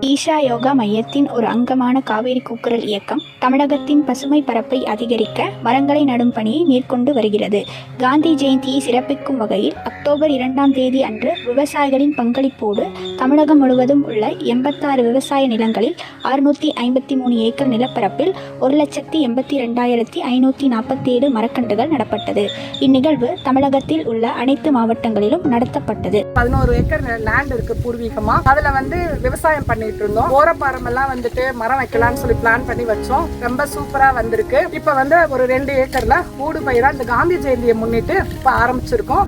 ஈஷா யோகா மையத்தின் ஒரு அங்கமான காவேரி கூக்குரல் இயக்கம் தமிழகத்தின் பசுமை பரப்பை அதிகரிக்க மரங்களை நடும் பணியை மேற்கொண்டு வருகிறது. காந்தி ஜெயந்தியை சிறப்பிக்கும் வகையில் அக்டோபர் இரண்டாம் தேதி அன்று விவசாயிகளின் பங்களிப்போடு தமிழகம் முழுவதும் உள்ள எண்பத்தாறு விவசாய நிலங்களில் அறுநூற்றி ஐம்பத்தி மூணு ஏக்கர் நிலப்பரப்பில் ஒரு லட்சத்தி எண்பத்தி ரெண்டாயிரத்தி ஐநூற்றி நாற்பத்தேழு மரக்கன்றுகள் நடப்பட்டது. இந்நிகழ்வு தமிழகத்தில் உள்ள அனைத்து மாவட்டங்களிலும் நடத்தப்பட்டது. பதினோரு ஏக்கர் லேண்ட் இருக்கு பூர்வீகமா. அதுல வந்து விவசாயம் பண்ணிட்டு இருந்தோம் ஓரப்பாரம் எல்லாம் வந்துட்டு மரம் வைக்கலாம்னு சொல்லி பிளான் பண்ணி வச்சோம். ரொம்ப சூப்பரா வந்திருக்கு. இப்ப வந்து ஒரு ரெண்டு ஏக்கர்ல ஊடு பயிரா இந்த காந்தி ஜெயந்தியை முன்னிட்டு இப்ப ஆரம்பிச்சிருக்கோம்.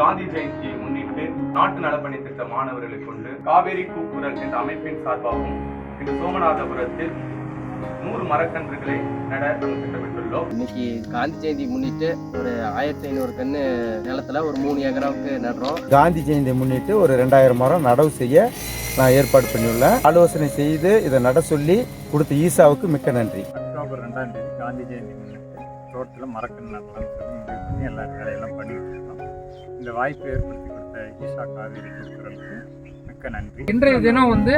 காந்தி ஜெயந்தியை முன்னிட்டு நாட்டு நலப்பணி திட்ட மாணவர்களை கொண்டு காவேரி கூக்குரல் என்ற அமைப்பின் சார்பாகவும் இந்த சோமநாதபுரத்தில் நூறு மரக்கன்றுகளை நட நாங்கள் திட்டமிட்டுள்ளோம். இன்னைக்கு காந்தி ஜெயந்தி முன்னிட்டு ஒரு ஆயிரத்தி ஐநூறு கன்று நிலத்துல ஒரு மூணு ஏக்கராவுக்கு நடுறோம். காந்தி ஜெயந்தியை முன்னிட்டு ஒரு ரெண்டாயிரம் மரம் நடவு செய்ய நான் ஏற்பாடு பண்ணியுள்ளேன். ஆலோசனை செய்து இதை நட சொல்லி கொடுத்த ஈசாவுக்கு மிக்க நன்றி. அக்டோபர் ரெண்டாம் தேதி காந்தி ஜெயந்தி முன்னிட்டு தோட்டத்தில் மரக்கன்று பண்ணி எல்லா வேலையெல்லாம் பண்ணிட்டு இருக்கோம். இந்த வாய்ப்பை ஏற்படுத்தி கொடுத்த ஈஷா காவேரி மிக்க நன்றி. இன்றைய தினம் வந்து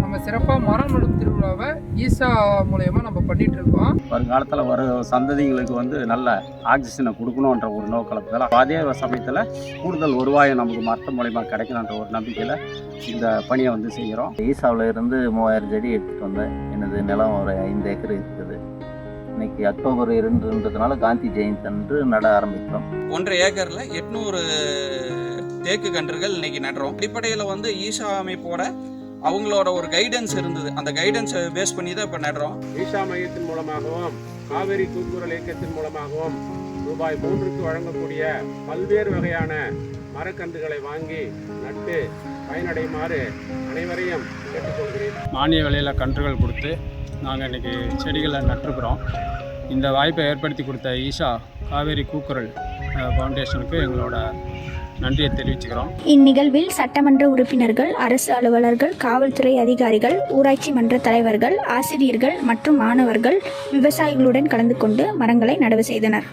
நம்ம சிறப்பாக மரம் நடும் திருவிழாவை ஈசா மூலயமா நம்ம பண்ணிட்டு இருக்கோம். வருங்காலத்தில் வர சந்ததிகளுக்கு வந்து நல்ல ஆக்சிஜனை கொடுக்கணுன்ற ஒரு நோக்கத்தில் அதே சமயத்தில் கூடுதல் வருவாயம் நமக்கு மரத்து மூலயமா கிடைக்கணுன்ற ஒரு நம்பிக்கையில் இந்த பணியை வந்து செய்கிறோம். ஈசாவில் இருந்து மூவாயிரம் செடி எடுத்துகிட்டு வந்தேன். எனது நிலம் ஒரு ஐந்து ஏக்கர் இருக்குது. இன்னைக்கு அக்டோபர் இரண்டுன்றதுனால காந்தி ஜெயந்தி அன்று நட ஆரம்பிக்கிறோம். ஒன்றரை ஏக்கர்ல எட்நூறு தேக்கு கன்றுகள் இன்னைக்கு நடுறோம். அடிப்படையில் வந்து ஈஷா அமைப்போட அவங்களோட ஒரு கைடன்ஸ் இருந்தது. அந்த கைடன்ஸை பேஸ் பண்ணி தான் இப்போ நடுறோம். ஈஷா மையத்தின் மூலமாகவும் காவேரி கூக்குரல் இயக்கத்தின் மூலமாகவும் ரூபாய் மூன்றுக்கு வழங்கக்கூடிய பல்வேறு வகையான மரக்கன்றுகளை வாங்கி நட்டு பயனடையுமாறு அனைவரையும் கேட்டுக்கொள்கிறேன். மானிய விலையில் கன்றுகள் கொடுத்து நாங்கள் இன்னைக்கு செடிகளை நட்டுருக்குறோம். இந்த வாய்ப்பை ஏற்படுத்தி கொடுத்த ஈஷா காவேரி கூக்குரல் ஃபவுண்டேஷனுக்கு எங்களோட நன்றியை தெரிவிச்சுக்கிறோம். இந்நிகழ்வில் சட்டமன்ற உறுப்பினர்கள் அரசு அலுவலர்கள் காவல்துறை அதிகாரிகள் ஊராட்சி மன்ற தலைவர்கள் ஆசிரியர்கள் மற்றும் மாணவர்கள் விவசாயிகளுடன் கலந்து கொண்டு மரங்களை நடவு செய்தனர்.